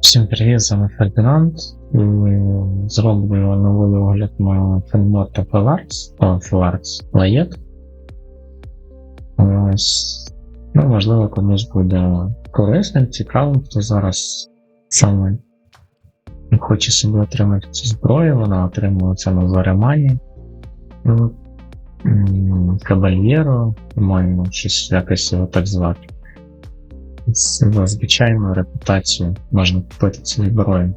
Всім привіт, з вами Фердинанд. Зроблю новий огляд на Фенмор та Феларс, Феларс Лаєт. Ну, можливо, комусь буде корисним, цікавим, хто зараз саме хоче собі отримати цю зброю, вона це на Заремані. Ну, Кабальєро, по-моєму, щось якось його так звати. За звичайну репутацію можна купити цю зброю.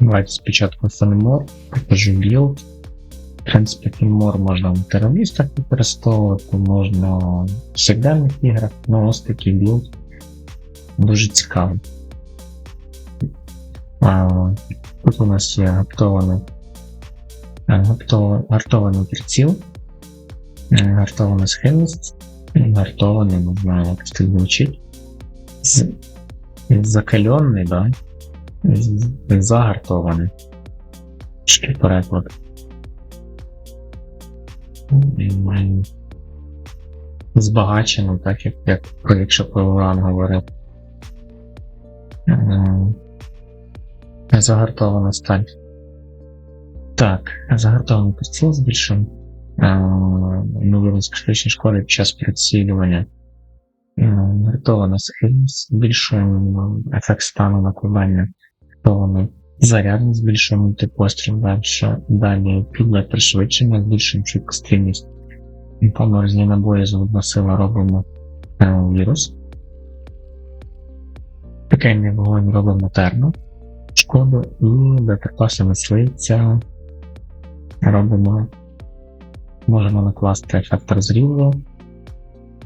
Давайте спочатку Фенмор, покажу білд. В принципі, Фенмор можна в терористах використовувати, можна в повсякденних іграх, ну ось такий білд. Дуже цікавий. Тут у нас є гаптований, а, гаптова- гартований приціл, е, гартована схильність, гартований, не знаю, як це звучить. З- Закалений, да? З- Загартований. Що переклад. Збагачено, так як, як якщо про уран говорив. Загартована сталь. Так, загартований приціл збільшив. Новий школи під час прицілювання. Гартована схильність збільшуємо ефект стану накладання. Гартований заряд збільшуємо постріл далі. Далі підлет пришвидшення, збільшуємо швидкострільність. Поморозні набої з сила робимо вірус. Пекельний вогонь робимо термо. Шкоду і боєприпаси мисливця робимо. Можемо накласти ефект розрізу.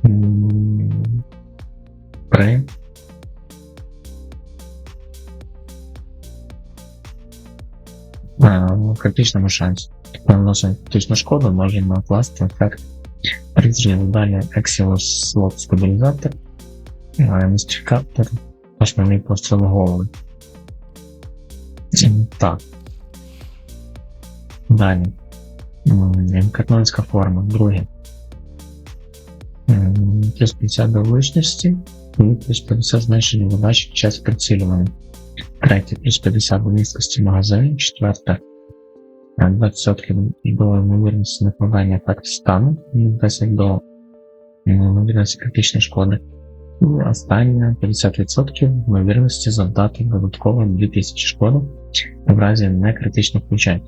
М, При ну, критичному шансі. Наносимо критичну шкоду, можемо накласти ефект розрізу. Далі Exilus слот стабілізатор, містифікатор, основний постріл голови. Так. Далі. М, Інкарнонська форма, друге. Плюс 50 до влучності і плюс 50 зменшення задачі під час прицілювання. Третє, плюс 50 до місткості магазину. Четверте, е, 20% до ймовірності накладання ефекту стану, і 10 до ймовірності критичної шкоди. І останнє 50% ймовірності завдати додатково 2000 шкоди в разі некритичних включань.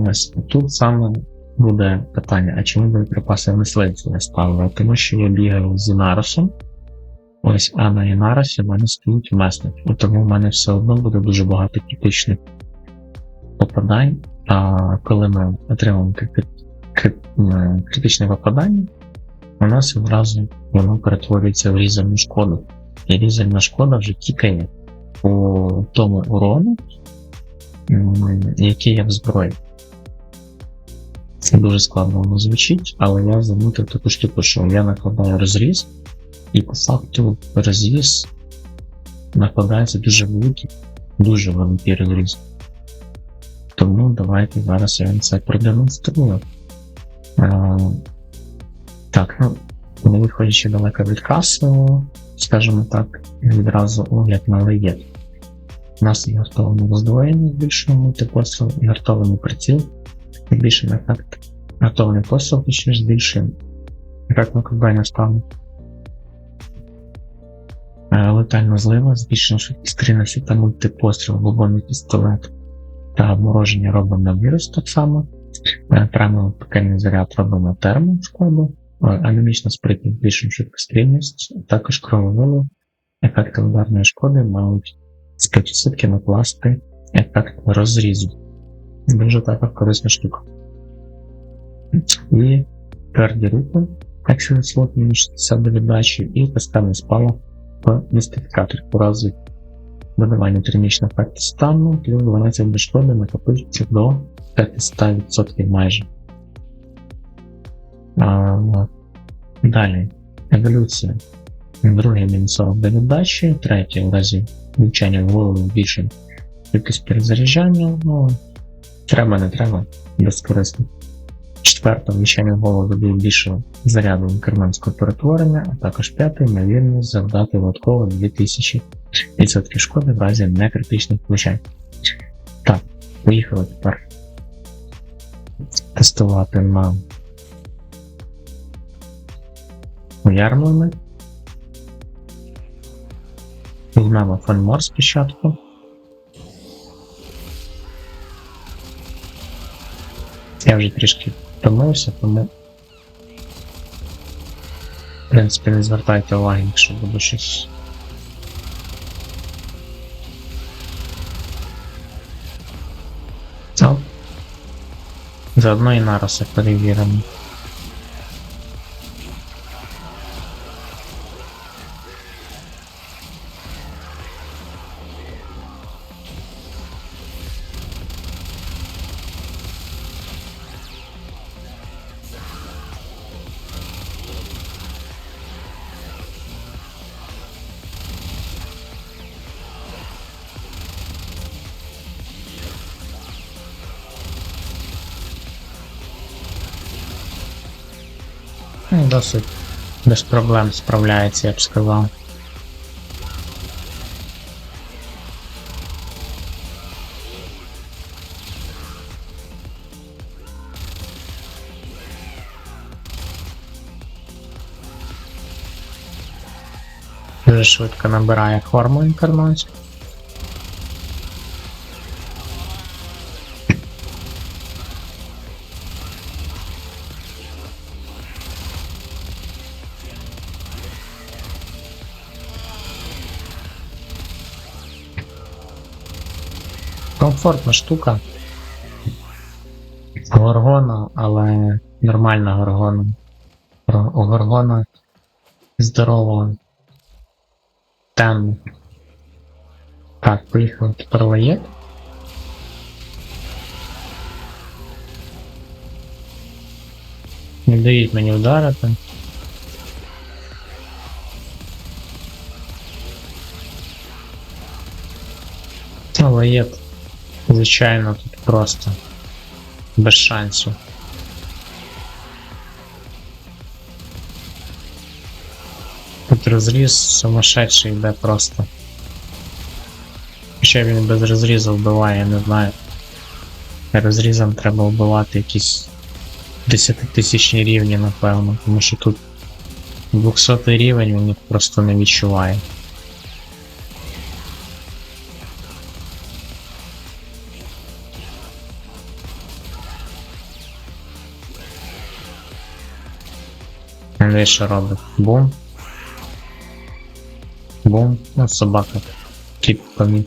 Ось тут саме буде питання, а чому боєприпаси мисливцю не ставили? Тому що я бігаю з Інаросом, ось, а на Інаросі в мене стоїть месник, тому в мене все одно буде дуже багато критичних попадань. А коли ми м, критичне попадання, у нас одразу воно перетворюється в різальну шкоду. І різальна шкода вже тікає по тому урону, який є в зброї. Це дуже складно воно звучить, але я замітив таку штуку, що я накладаю розріз, і по факту розріз накладається дуже великий, дуже великий розріз. Тому давайте зараз я вам це продемонструю. А, так, ну, не виходячи далеко від касового, скажімо так, відразу огляд на леєт. У нас є гартований роздвоєння збільшуємо і гартований приціл. Збільшуємо ефект гартований постріл, і ще збільшуємо ефект накладання стану. Е, Летальна злива, збільшуємо швидкість стрільності та мультипостріл, глибонний пістолет та обмороження робимо на вірус так само. Е, Прямо пекельний заряд робимо термо шкоду, Е, анемічна спритність збільшуємо швидкострільність, також крововилу. Ефекти ударної шкоди мають з 5% накласти ефект розрізу. Дуже така корисна штука. І тверді руки, якщо слот мінус до віддачі, і поставний спалах в містифікатор поразить додавання термічного ефекту стану, плюс 12 до шкоди накопичується до 500% майже. А, далі. Еволюція. Друге мінусове до віддачі, третє в разі влучання в голову більше кількість перезаряджання, ну, треба, не треба, безкорисно. Четверте, влучання голову додає більше заряду керманського перетворення, а також п'яте, ймовірність завдати додатково 2000% шкоди в разі некритичних влучань. Так, поїхали тепер тестувати на уярмлими. Візьмемо фанмор спочатку. Я вже трішки втомився, тому. В принципі, не звертайте уваги, якщо буду щось. Заодно і нараси перевіримо. Ну, Досить без проблем справляється, я б сказав. Дуже швидко набирає форму інкарнацію. Комфортна штука. Горгона, але нормальна горгона. Горгона здорова. Темно. Так, поїхали тепер. Не дають мені вдарити. Лаєт, звичайно, тут просто без шансів. Тут розріз сумасшедший йде просто. Ще він без розрізу вбиває, я не знаю. Розрізом треба вбивати якісь 10 тисячні рівні, напевно, тому що тут 200 рівень він їх просто не відчуває. Він що робить? Бум. Бум. Ну, собака. Тип поміг.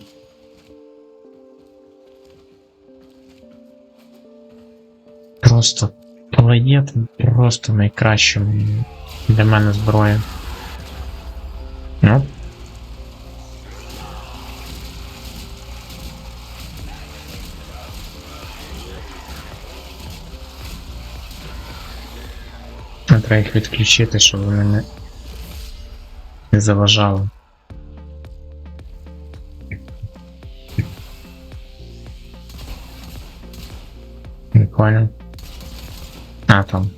Просто плеєт просто найкращим для мене зброя. Ну. Треба їх відключити, щоб вони не, не заважали. Не понял. А, там.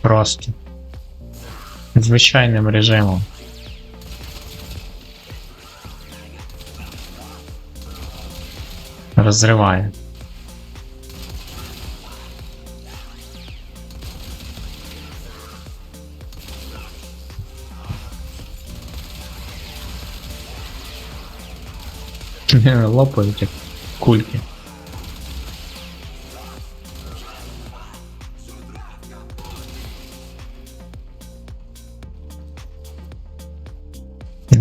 Просто. Звичайним режимом. Розриває. Лопають як кульки.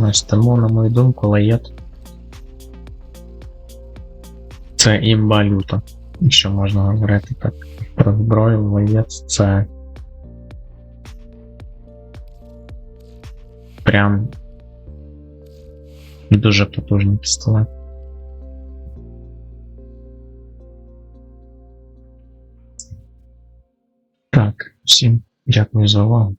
Ось тому, на мою думку, лаєт. Це імба люта, якщо можна говорити так. Про зброю лаєт це. Прям дуже потужний пістолет. Так, всім дякую за увагу.